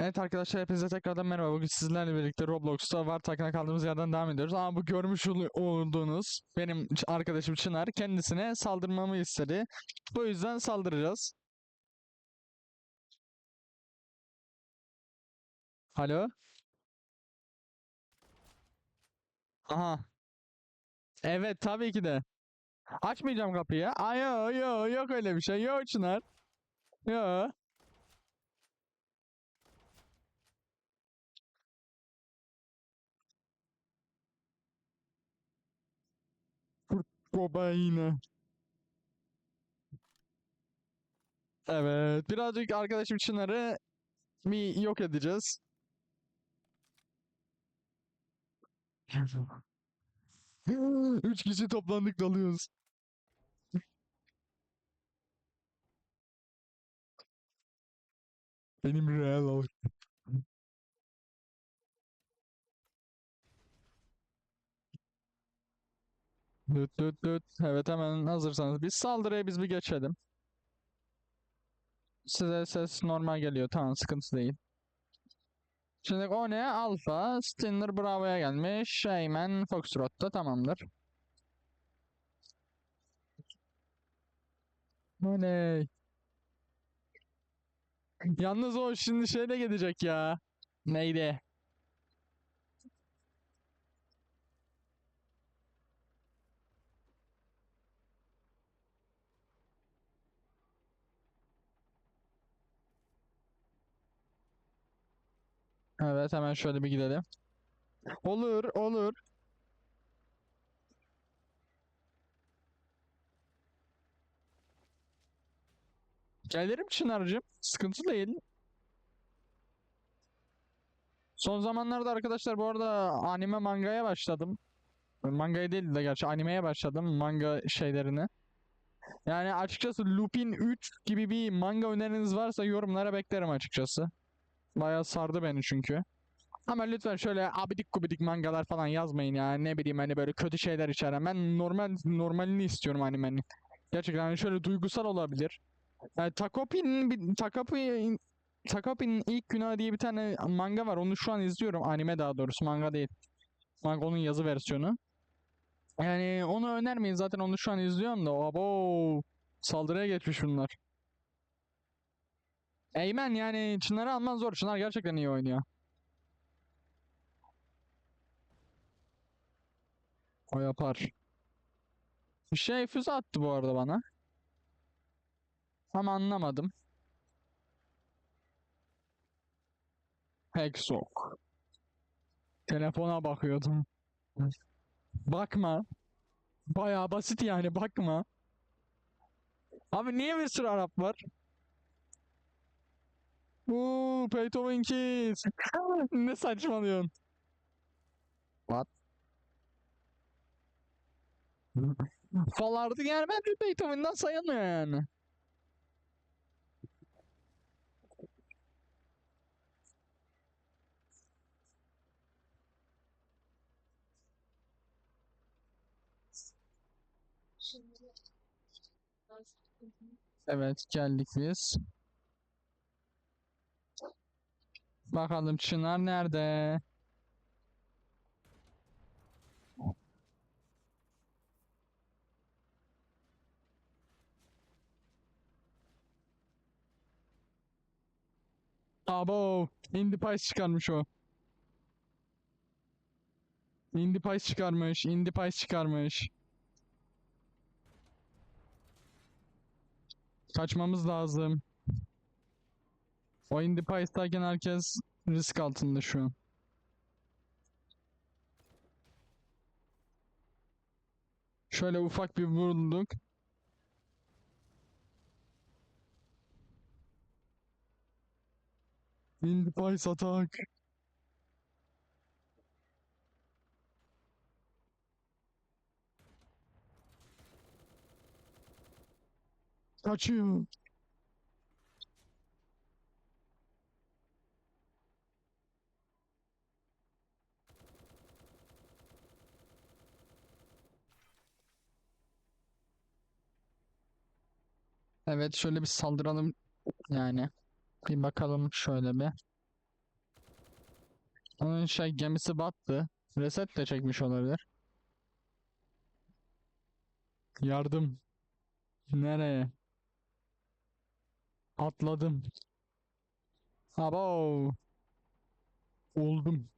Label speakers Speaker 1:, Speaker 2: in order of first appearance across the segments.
Speaker 1: Evet arkadaşlar hepinize tekrardan merhaba. Bugün sizlerle birlikte Roblox'ta War Takı'na kaldığımız yerden devam ediyoruz. Ama bu görmüş ol- olduğunuz benim arkadaşım Çınar kendisine saldırmamı istedi. Bu yüzden saldıracağız. Alo? Aha. Evet tabii ki de. Açmayacağım kapıyı. Ay yo yo yok öyle bir şey. Yok Çınar. Yo. Baba yine. Evet. Birazcık arkadaşım Çınar'ı bir yok edeceğiz. Üç kişi toplandık dalıyoruz. Benim real ol. Düt düt düt. Evet hemen hazırsanız biz saldırıya biz bir geçelim. Size ses normal geliyor. Tamam sıkıntı değil. Şimdi o ne? Alpha, Stinner Bravo'ya gelmiş. Şeyman Foxtrot'ta tamamdır. O ne? Yalnız o şimdi şeyle gidecek ya. Neydi? Evet hemen şöyle bir gidelim. Olur, olur. Gelirim Çınar'cığım. Sıkıntı değil. Son zamanlarda arkadaşlar bu arada anime mangaya başladım. Mangaya değil de gerçi animeye başladım manga şeylerini. Yani açıkçası Lupin 3 gibi bir manga öneriniz varsa yorumlara beklerim açıkçası. Bayağı sardı beni çünkü. Ama lütfen şöyle abidik gubidik mangalar falan yazmayın ya. Ne bileyim hani böyle kötü şeyler içeren. Ben normal normalini istiyorum animenin. Gerçekten hani şöyle duygusal olabilir. Yani Takopi'nin bir Takopi Takopi'nin ilk günahı diye bir tane manga var. Onu şu an izliyorum. Anime daha doğrusu manga değil. Manga onun yazı versiyonu. Yani onu önermeyin zaten onu şu an izliyorum da. Abo saldırıya geçmiş bunlar. Eymen yani Çınar'ı alman zor. Çınar gerçekten iyi oynuyor. O yapar. Bir şey füze attı bu arada bana. Ama anlamadım. Hexok. Telefona bakıyordum. Bakma. Bayağı basit yani bakma. Abi niye bir sürü Arap var? Uuu Beethoven Kids. ne saçmalıyorsun? What? Falardı yani ben de Beethoven'dan sayılmıyor yani. Evet geldik biz. Bakalım Çınar nerede? Abo, Indie Pies çıkarmış o. Indie Pies çıkarmış, Indie Pies çıkarmış. Kaçmamız lazım. O Indie herkes risk altında şu an. Şöyle ufak bir vurulduk. Indie atak. Kaçıyor. Evet şöyle bir saldıralım yani. Bir bakalım şöyle bir. Onun şey gemisi battı. Reset de çekmiş olabilir. Yardım. Nereye? Atladım. Abo. Oldum.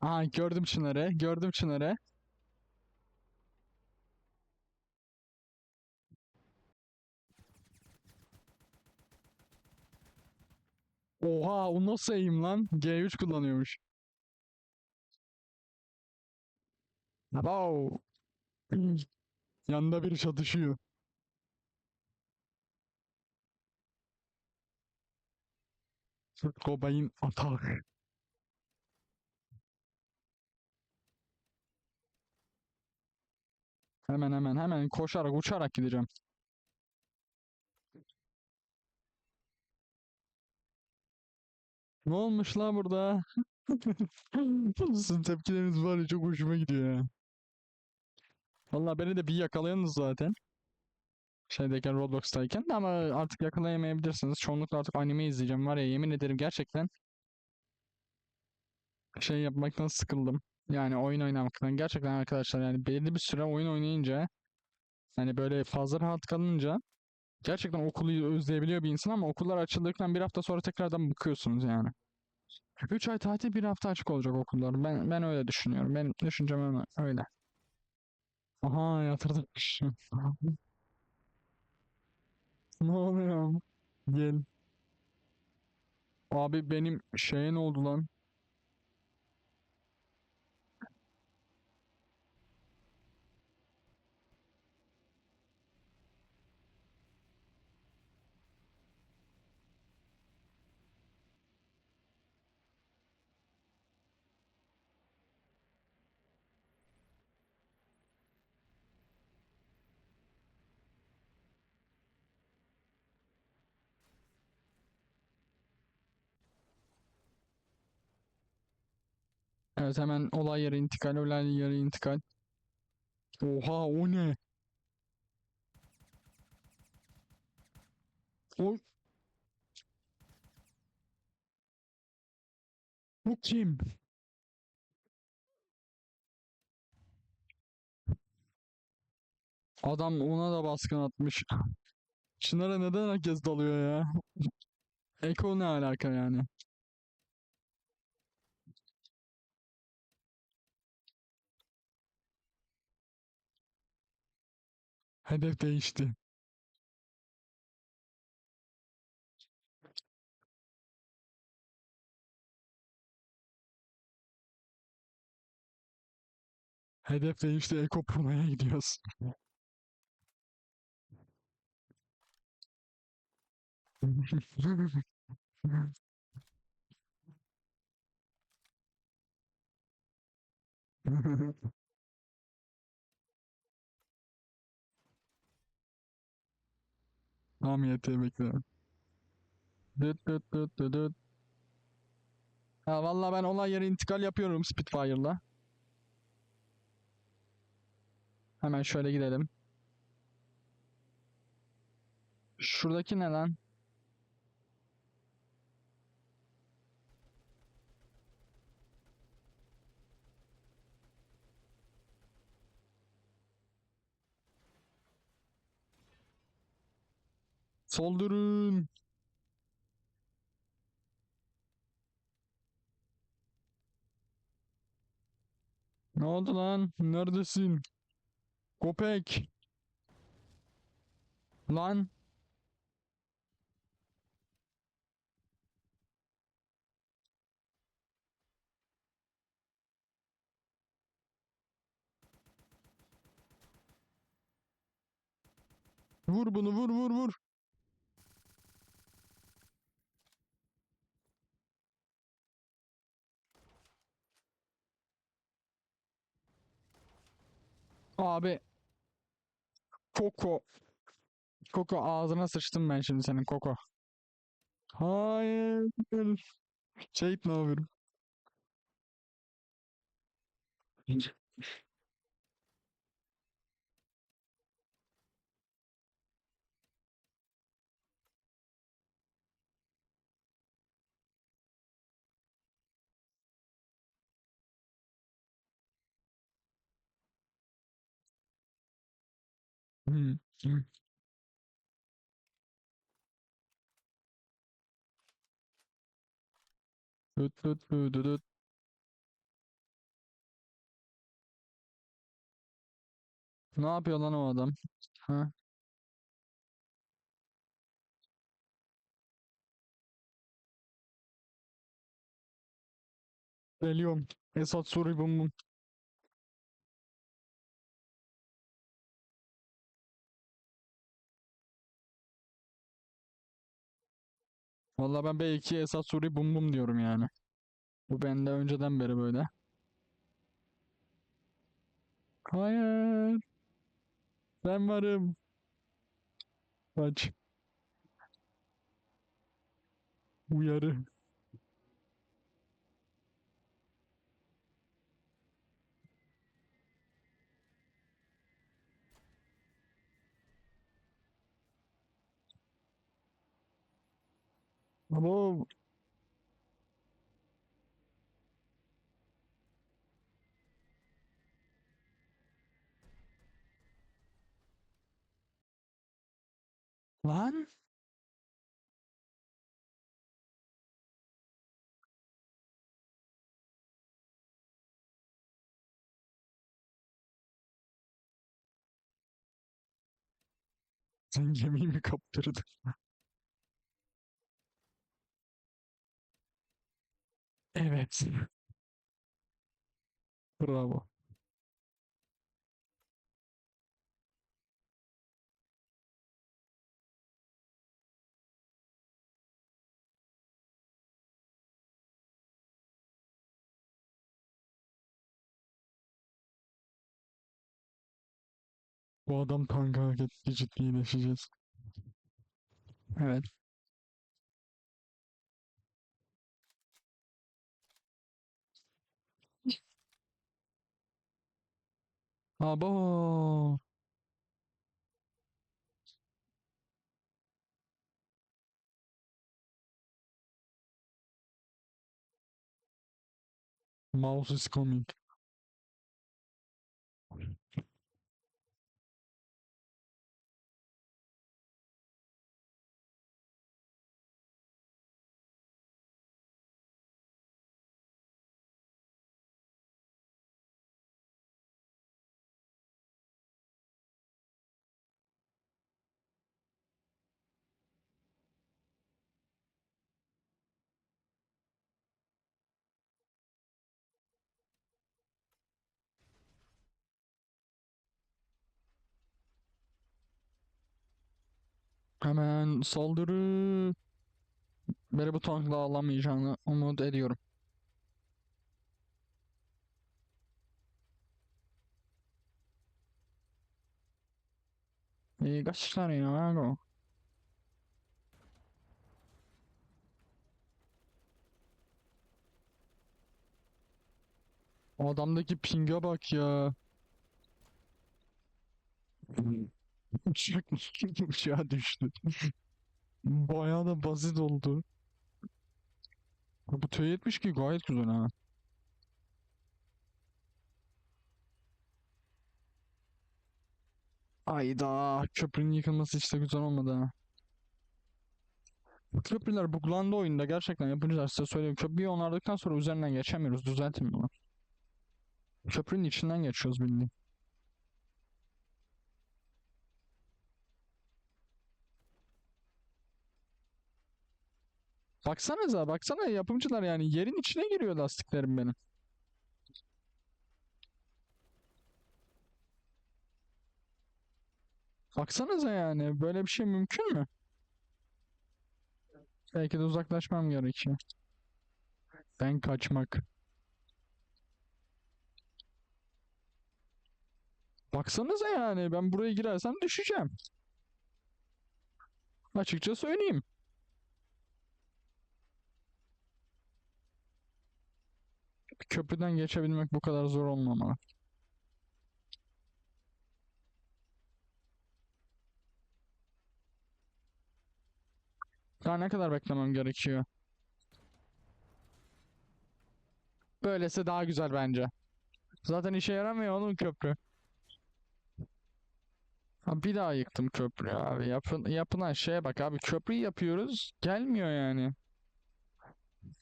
Speaker 1: Aha gördüm Çınar'ı. Gördüm Çınar'ı. Oha o nasıl eğim lan? G3 kullanıyormuş. Abo. Yanında biri çatışıyor. Cobain atak. Hemen hemen hemen koşarak uçarak gideceğim. Ne olmuş la burada? Sizin tepkileriniz var ya çok hoşuma gidiyor ya. Valla beni de bir yakalayanız zaten. Şeydeyken Roblox'tayken de ama artık yakalayamayabilirsiniz. Çoğunlukla artık anime izleyeceğim var ya yemin ederim gerçekten şey yapmaktan sıkıldım. Yani oyun oynamaktan gerçekten arkadaşlar yani belirli bir süre oyun oynayınca yani böyle fazla rahat kalınca gerçekten okulu özleyebiliyor bir insan ama okullar açıldıktan bir hafta sonra tekrardan bıkıyorsunuz yani. 3 ay tatil bir hafta açık olacak okullar. Ben ben öyle düşünüyorum. Benim düşüncem öyle. Aha yatırdık. Ne oluyor? Gel. Abi benim şeye ne oldu lan? Evet hemen olay yeri intikal, olay yeri intikal. Oha o ne? O Bu kim? Adam ona da baskın atmış. Çınar'a neden herkes dalıyor ya? Eko ne alaka yani? Hedef değişti. Hedef değişti. Eko Purna'ya gidiyoruz. Tamam yeter bekle. Düt düt düt düt düt. Ha vallahi ben olay yeri intikal yapıyorum Spitfire'la. Hemen şöyle gidelim. Şuradaki ne lan? Soldurun. Ne oldu lan? Neredesin? Köpek. Lan. Vur bunu vur vur vur. Abi. Koko. Koko ağzına sıçtım ben şimdi senin Koko. Hayır. Şey ne yapıyorum? Tut. Ne yapıyor lan o adam? Ha? Geliyorum. Esat Suri bum. Vallahi ben B2 Esat Suri bum bum diyorum yani. Bu bende önceden beri böyle. Hayır. Ben varım. Kaç. Uyarı. Ama lan sen gemiyi mi kaptırdın? Evet. Bravo. Bu adam tanka hareketli ciddileşeceğiz. Evet. Abo. Mouse is coming. Hemen saldırı. Beni bu tankla alamayacağını umut ediyorum. İyi kaçışlar ya. Go. Adamdaki pinge bak ya. Uçak uçağa düştü. Bayağı da basit oldu. Bu T-72 gayet güzel ha. Ayda köprünün yıkılması hiç de güzel olmadı ha. Bu köprüler buglandı oyunda gerçekten yapımcılar size söylüyorum. Köprüyü onardıktan sonra üzerinden geçemiyoruz. Düzeltin bunu. Köprünün içinden geçiyoruz bildiğin. Baksanıza baksana yapımcılar yani yerin içine giriyor lastiklerim benim. Baksanıza yani böyle bir şey mümkün mü? Belki de uzaklaşmam gerekiyor. Ben kaçmak. Baksanıza yani ben buraya girersem düşeceğim. Açıkça söyleyeyim. Köprüden geçebilmek bu kadar zor olmamalı. Daha ne kadar beklemem gerekiyor? Böylesi daha güzel bence. Zaten işe yaramıyor oğlum köprü. Ha, bir daha yıktım köprüyü abi. Yapın, yapılan şeye bak abi. Köprüyü yapıyoruz. Gelmiyor yani.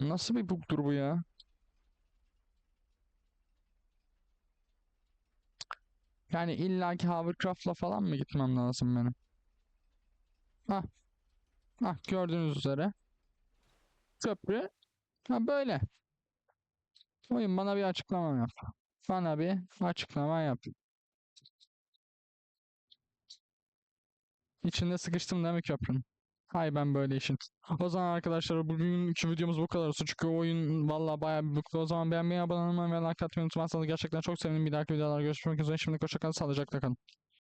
Speaker 1: Nasıl bir bugdur bu ya? Yani illaki hovercraft'la falan mı gitmem lazım benim? Ah. Ah gördüğünüz üzere. Köprü. Ha böyle. Oyun bana bir açıklama yap. Bana bir açıklama yap. İçinde sıkıştım değil mi köprünün? Hay ben böyle işin. O zaman arkadaşlar bugünkü videomuz bu kadar. Çünkü oyun valla bayağı bir bıktı. O zaman beğenmeyi, abone olmayı ve like atmayı unutmazsanız gerçekten çok sevinirim. Bir dahaki videolarda görüşmek üzere. Şimdi hoşçakalın. Sağlıcakla kalın.